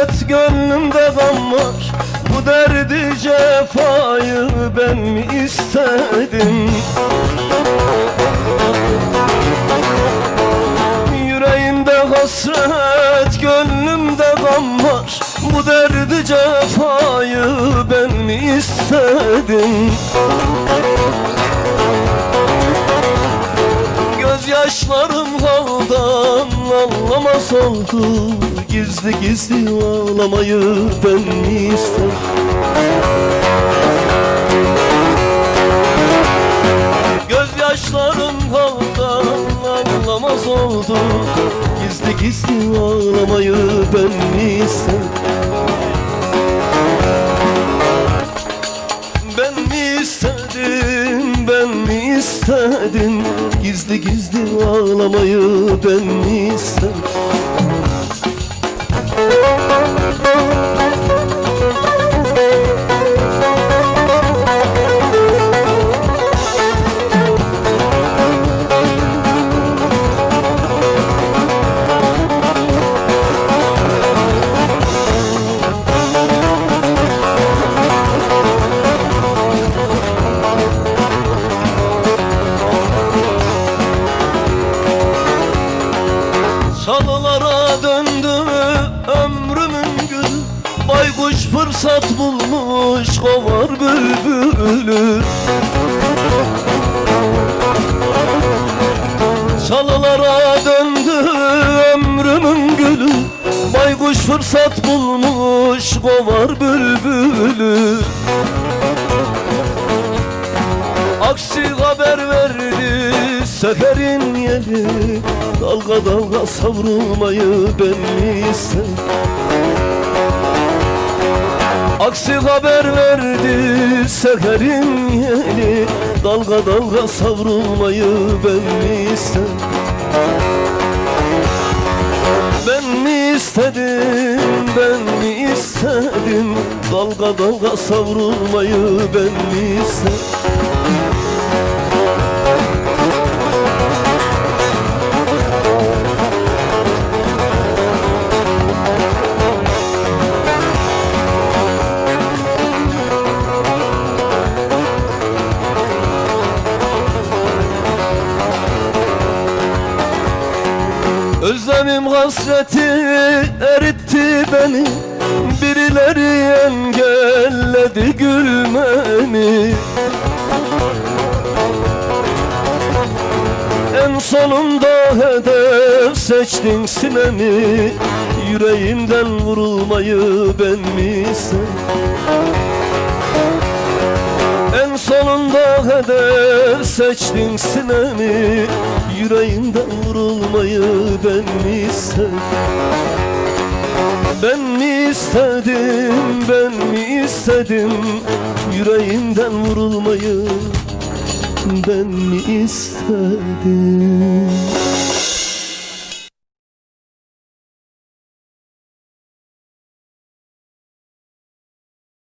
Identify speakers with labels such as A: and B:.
A: Gurbet gönlümde gam var. Bu derdi cefayı ben mi istedim? Yüreğimde hasret gönlümde gam var. Bu derdi cefayı ben mi istedim? Gözyaşlarım haldan anlamaz oldum Gizli gizli ağlamayı ben mi istedim Gözyaşlarım haldan anlamaz oldu. Gizli gizli ağlamayı ben istedim Ben mi istedim, ben mi istedim? Gizli gizli ağlamayı ben mi istedim Çalılara döndü ömrümün gülü Baykuş fırsat bulmuş kovar bülbülü. Çalılara döndü ömrümün gülü Baykuş fırsat bulmuş kovar bülbülü. Aksi haber verdi seferin yeri Dalga dalga savrulmayı ben mi istedim Aksi haber verdi seferin yeri Dalga dalga savrulmayı ben mi istedim? Ben mi istedim, ben mi istedim? Dalga dalga savrulmayı ben mi istedim Özlemim hasreti eritti beni. Birileri engelledi gülmemi En sonunda hedef seçtin sinemi Yüreğimden vurulmayı ben mi en sonunda hedef seçtin sinemi Yüreğimden vurulmayı ben mi istedim? Ben mi istedim, ben mi istedim? Yüreğimden vurulmayı ben mi istedim